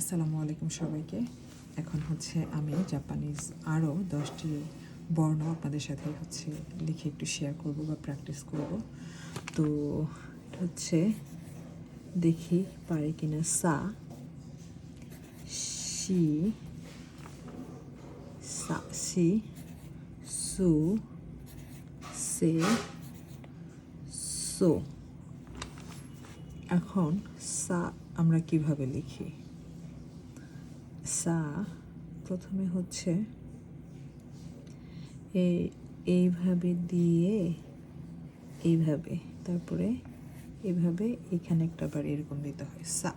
আসসালামু আলাইকুম সবাইকে। এখন হচ্ছে আমি জাপানিজ আরও দশটি বর্ণ আপনাদের সাথে হচ্ছে লিখে একটু শেয়ার করব বা প্র্যাকটিস করব। তো হচ্ছে, দেখি পারি কিনা, সা, শি, সা, সি, সু, সে, সো। এখন সা আমরা কীভাবে লিখি? সা প্রথমে হচ্ছে এই এইভাবে দিয়ে এইভাবে, তারপরে এইভাবে এখানে একটা বার এরকম দিতে হয়, সা।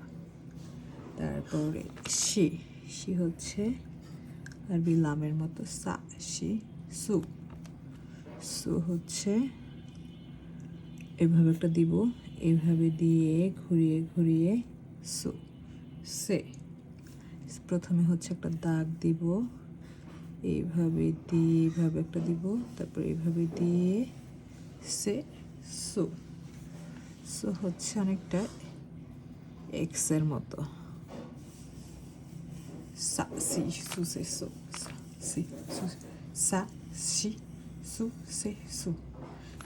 তারপরে শি শি হচ্ছে আরবি লামের মতো, সা, শি, সু। সু হচ্ছে এভাবে একটা দিব এইভাবে দিয়ে ঘুরিয়ে ঘুরিয়ে সু, সে। প্রথমে হচ্ছে একটা দাগ দিব। এইভাবে দিয়ে, এইভাবে একটা দিব। তারপর এইভাবে দিয়ে, সে, সু, সো হচ্ছে অনেকটা এক্সের মতো। সা, সি, সু, সে, সু, সা, সি, সু, সা, সি, সু, সে।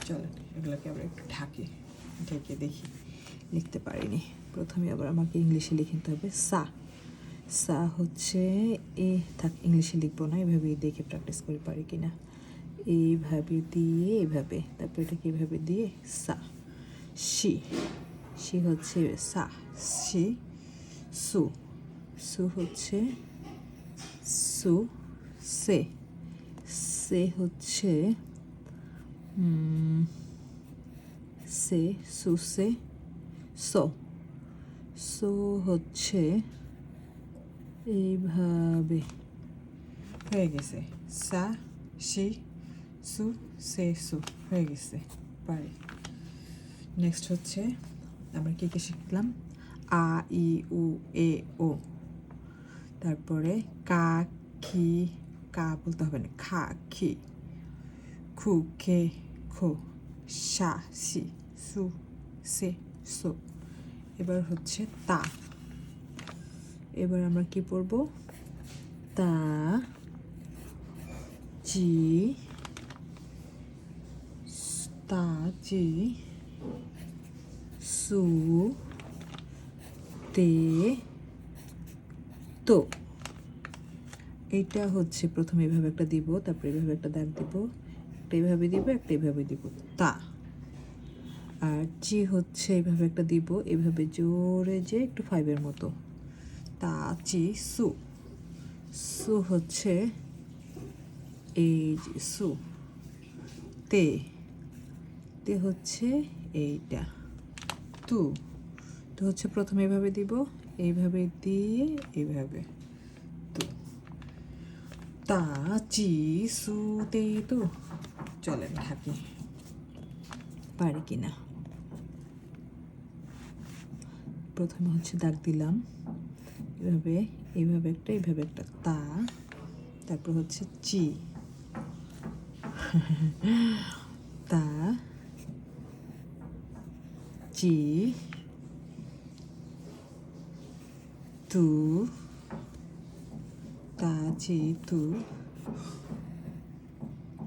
চলো, এগুলোকে আমরা একটু ঢাকি, ঢেকে দেখি। লিখতে পারিনি। প্রথমে আবার আমাকে ইংলিশে লিখে নিতে হবে, সা। সা হচ্ছে এ থাক, ইংলিশে লিখব না, এভাবেই দেখে প্র্যাকটিস করে পারি কি না এইভাবে দিয়ে, এভাবে, তারপর এটাকে এইভাবে দিয়ে সা শি শি হচ্ছে সা শি সু সু হচ্ছে সু, সে সে হচ্ছে সে, সু, সে, সো সো হচ্ছে এইভাবে। হয়ে গেছে। সা শি সু, সে, সু। হয়ে গেছে। পারি। নেক্সট হচ্ছে আমরা কী কী শিখলাম? আ, ই, উ, এ, ও। তারপরে কা, খি, কা বলতে হবে না। খা, খি। খু, খে, খো। সা, সি। সু, সে, সো। এবার হচ্ছে তা। এবার আমরা কি পড়ব? তা জি তা জি সু, তে, তো। এইটা হচ্ছে প্রথমে এভাবে একটা দিব, তারপরে এভাবে একটা দাগ দিব। একটা এভাবে দিব, একটা এভাবে দিব। তা। আর জি হচ্ছে এভাবে একটা দিব, এভাবে জোরে যে একটু ফাইভের মতো। তা চি সু সু হচ্ছে এই সু। তে। তে হচ্ছে এইটা। তু। তো হচ্ছে প্রথমে এভাবে দিব এইভাবে দিয়ে এইভাবে তু। তা চি সু তে তু চলেন থাকি পারি কিনা? প্রথমে হচ্ছে দাগ দিলাম। এভাবে এইভাবে একটা এইভাবে একটা। তা, তারপর হচ্ছে চি। তা, চি, তু, তা, চি, তু,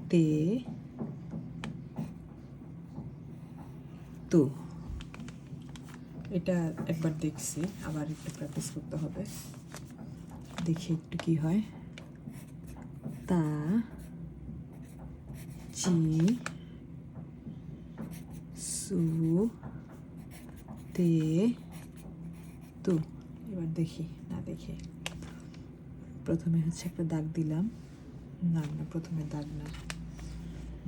তে, তু। এটা একবার দেখছি, আবার একটু প্র্যাকটিস করতে হবে। দেখি একটু কি হয়। তা, চি, সু, তে, তু। এবার দেখি, না দেখি। প্রথমে হচ্ছে একটা দাগ দিলাম। না না, প্রথমে দাগ না।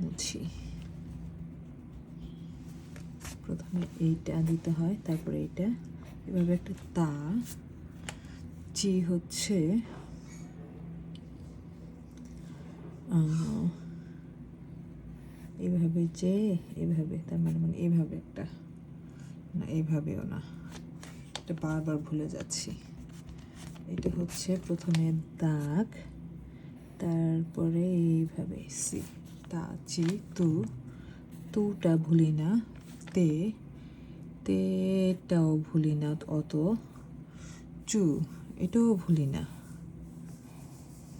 মুছি। প্রথমে এইটা দিতে হয়, তারপরে এইটা। এভাবে একটা তা। চি হচ্ছে এইভাবে যে এইভাবে তার মানে মানে এইভাবে একটা। না এইভাবেও না। এটা বারবার ভুলে যাচ্ছি। এটা হচ্ছে প্রথমে দাগ, তারপরে এইভাবে, সি, তা, চি, তু। তুটা ভুলি না। তে তেটাও ভুলি না অত, চু এটাও ভুলি না।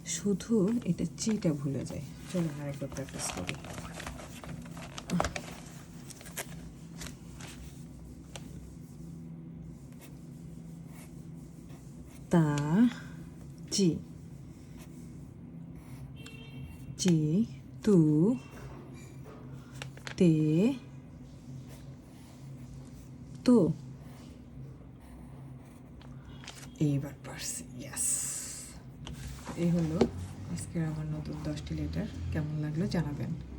শুধু এটা চিটা ভুলে যায়। চলো আরেকবার প্র্যাকটিস করি। তা জি জি তু, তে তো? এইবার পারছি ইয়াস এই হলো আজকের আমার নতুন দশটি লেটার কেমন লাগল জানাবেন।